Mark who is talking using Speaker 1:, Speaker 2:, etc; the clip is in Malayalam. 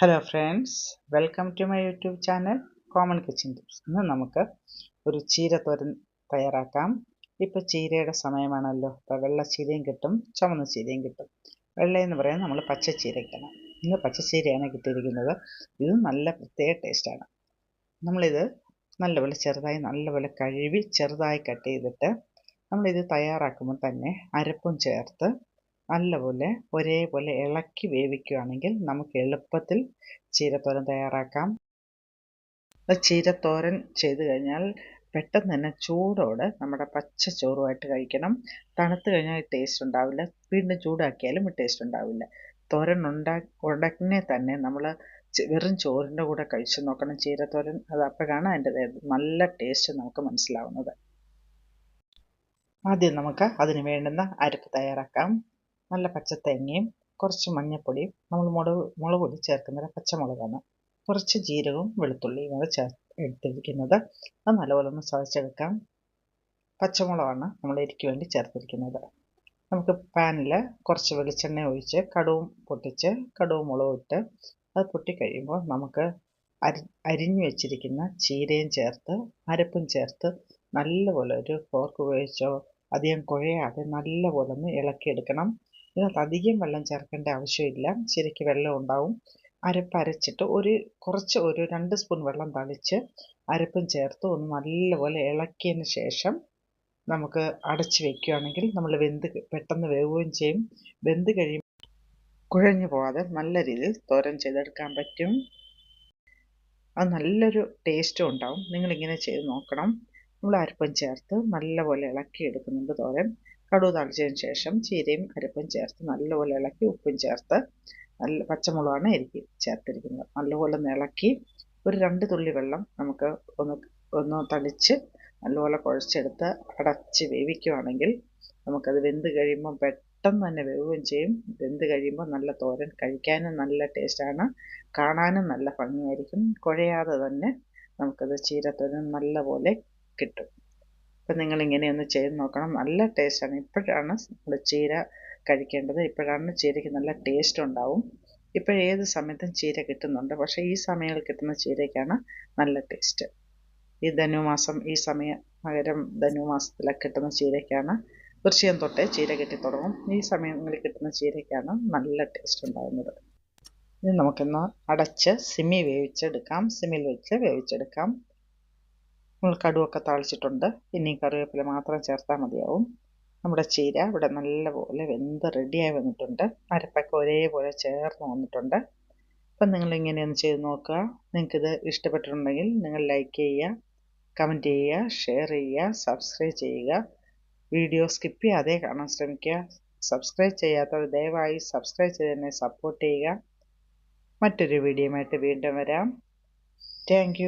Speaker 1: Hello friends welcome to my YouTube channel common kitchen tips ഇന്ന് നമുക്ക് ഒരു ചീര തോരൻ തയ്യാറാക്കാം. ഇപ്പോൾ ചീരയുടെ സമയമാണല്ലോ. അപ്പോൾ വെള്ള ചീരയും കിട്ടും ചുമന്ന ചീരയും കിട്ടും. വെള്ള എന്ന് പറയാൻ നമ്മൾ പച്ച ചീരയ്ക്കാണ് ഇന്ന് പച്ചച്ചീരയാണ് കിട്ടിയിരിക്കുന്നത്. ഇത് നല്ല പ്രത്യേക ടേസ്റ്റാണ് നമ്മളിത് നല്ലപോലെ ചെറുതായി നല്ലപോലെ കഴുകി ചെറുതായി കട്ട് ചെയ്തിട്ട് നമ്മളിത് തയ്യാറാക്കുമ്പോൾ തന്നെ അരപ്പും ചേർത്ത് നല്ലപോലെ ഒരേപോലെ ഇളക്കി വേവിക്കുകയാണെങ്കിൽ നമുക്ക് എളുപ്പത്തിൽ ചീരത്തോരൻ തയ്യാറാക്കാം. ചീരത്തോരൻ ചെയ്തു കഴിഞ്ഞാൽ പെട്ടെന്ന് തന്നെ ചൂടോടെ നമ്മുടെ പച്ച ചോറുമായിട്ട് കഴിക്കണം. തണുത്ത് കഴിഞ്ഞാൽ ടേസ്റ്റ് ഉണ്ടാവില്ല. വീണ്ടും ചൂടാക്കിയാലും ടേസ്റ്റ് ഉണ്ടാവില്ല. തോരൻ ഉണ്ടാ ഉടനെ തന്നെ നമ്മൾ വെറും ചോറിന്റെ കൂടെ കഴിച്ചു നോക്കണം ചീരത്തോരൻ. അത് അപ്പോഴാണ് അതിന്റെ നല്ല ടേസ്റ്റ് നമുക്ക് മനസ്സിലാവുന്നത്. ആദ്യം നമുക്ക് അതിന് വേണ്ടുന്ന അരപ്പ് തയ്യാറാക്കാം. നല്ല പച്ച തേങ്ങയും കുറച്ച് മഞ്ഞൾപ്പൊടിയും നമ്മൾ മുളക് മുളക് പൊടി ചേർക്കുന്നത് പച്ചമുളകാണ്. കുറച്ച് ജീരകവും വെളുത്തുള്ളിയും കൂടെ ചേർ എടുത്തിരിക്കുന്നത്. അത് നല്ലപോലെ ഒന്ന് ചതച്ചെടുക്കാം. പച്ചമുളകാണ് നമ്മൾ എരിക്ക് വേണ്ടി ചേർത്തിരിക്കുന്നത്. നമുക്ക് പാനിൽ കുറച്ച് വെളിച്ചെണ്ണ ഒഴിച്ച് കടുവും പൊട്ടിച്ച് കടുവും മുളകും ഇട്ട് അത് പൊട്ടിക്കഴിയുമ്പോൾ നമുക്ക് അരി അരിഞ്ഞു വെച്ചിരിക്കുന്ന ചീരയും ചേർത്ത് അരപ്പും ചേർത്ത് നല്ലപോലെ ഒരു ഫോർക്ക് ഉപയോഗിച്ചോ അധികം കുഴയാതെ നല്ലപോലെ ഒന്ന് ഇളക്കിയെടുക്കണം. ഇതിനകത്ത് അധികം വെള്ളം ചേർക്കേണ്ട ആവശ്യമില്ല. ശരിക്ക് വെള്ളം ഉണ്ടാവും. അരപ്പ് അരച്ചിട്ട് ഒരു കുറച്ച് ഒരു രണ്ട് സ്പൂൺ വെള്ളം തളിച്ച് അരപ്പും ചേർത്ത് ഒന്ന് നല്ലപോലെ ഇളക്കിയതിന് ശേഷം നമുക്ക് അടച്ച് വെക്കുകയാണെങ്കിൽ നമ്മൾ വെന്ത് പെട്ടെന്ന് വേവുകയും ചെയ്യും. വെന്ത് കഴിയുമ്പോൾ കുഴഞ്ഞു പോകാതെ നല്ല രീതിയിൽ തോരൻ ചെയ്തെടുക്കാൻ പറ്റും. അത് നല്ലൊരു ടേസ്റ്റും ഉണ്ടാവും. നിങ്ങളിങ്ങനെ ചെയ്ത് നോക്കണം. നമ്മൾ അരപ്പം ചേർത്ത് നല്ലപോലെ ഇളക്കി എടുക്കുന്നുണ്ട് തോരൻ. കടുക് തളിച്ചതിന് ശേഷം ചീരയും അരപ്പും ചേർത്ത് നല്ലപോലെ ഇളക്കി ഉപ്പും ചേർത്ത് നല്ല പച്ചമുളകാണ് എനിക്ക് ചേർത്തിരിക്കുന്നത്. നല്ലപോലെ ഒന്ന് ഇളക്കി ഒരു രണ്ട് തുള്ളി വെള്ളം നമുക്ക് ഒന്ന് ഒന്ന് തളിച്ച് നല്ലപോലെ കുഴച്ചെടുത്ത് അടച്ച് വേവിക്കുകയാണെങ്കിൽ നമുക്കത് വെന്ത് കഴിയുമ്പോൾ പെട്ടെന്ന് തന്നെ വേവുകയും ചെയ്യും. വെന്ത് കഴിയുമ്പോൾ നല്ല തോരൻ കഴിക്കാനും നല്ല ടേസ്റ്റാണ്. കാണാനും നല്ല ഭംഗിയായിരിക്കും. കുഴയാതെ തന്നെ നമുക്കത് ചീരത്തോരൻ നല്ലപോലെ കിട്ടും. അപ്പം ഒന്ന് ചെയ്ത് നോക്കണം. നല്ല ടേസ്റ്റാണ്. ഇപ്പോഴാണ് നമ്മൾ ചീര കഴിക്കേണ്ടത്. ഇപ്പോഴാണ് ചീരയ്ക്ക് നല്ല ടേസ്റ്റ് ഉണ്ടാവും. ഇപ്പോഴേത് സമയത്തും ചീര കിട്ടുന്നുണ്ട്. പക്ഷേ ഈ സമയങ്ങളിൽ കിട്ടുന്ന ചീരയ്ക്കാണ് നല്ല ടേസ്റ്റ്. ഈ ധനുമാസം ഈ സമയം മകരം ധനുമാസത്തിലൊക്കെ കിട്ടുന്ന ചീരയ്ക്കാണ്. വൃശ്ചികം തൊട്ടേ ചീര കിട്ടി തുടങ്ങും. ഈ സമയങ്ങളിൽ കിട്ടുന്ന ചീരയ്ക്കാണ് നല്ല ടേസ്റ്റ് ഉണ്ടാകുന്നത് ഇനി നമുക്കിന്ന് അടച്ച് സിമി വേവിച്ചെടുക്കാം. സിമിൽ വെച്ച് വേവിച്ചെടുക്കാം. നമ്മൾ കടുവൊക്കെ താളിച്ചിട്ടുണ്ട്. ഇനി കറിവേപ്പില മാത്രം ചേർത്താൽ മതിയാവും. നമ്മുടെ ചീര ഇവിടെ നല്ലപോലെ വെന്ത് റെഡിയായി വന്നിട്ടുണ്ട്. അരപ്പൊക്കെ ഒരേപോലെ ചേർന്ന് വന്നിട്ടുണ്ട്. അപ്പം നിങ്ങൾ ഇങ്ങനെയൊന്ന് ചെയ്ത് നോക്കുക. നിങ്ങൾക്കിത് ഇഷ്ടപ്പെട്ടിട്ടുണ്ടെങ്കിൽ നിങ്ങൾ ലൈക്ക് ചെയ്യുക കമന്റ് ചെയ്യുക ഷെയർ ചെയ്യുക സബ്സ്ക്രൈബ് ചെയ്യുക. വീഡിയോ സ്കിപ്പ് ചെയ്യാതെ കാണാൻ ശ്രമിക്കുക. സബ്സ്ക്രൈബ് ചെയ്യാത്തവർ ദയവായി സബ്സ്ക്രൈബ് ചെയ്ത് എന്നെ സപ്പോർട്ട് ചെയ്യുക. മറ്റൊരു വീഡിയോയുമായിട്ട് വീണ്ടും വരാം. താങ്ക്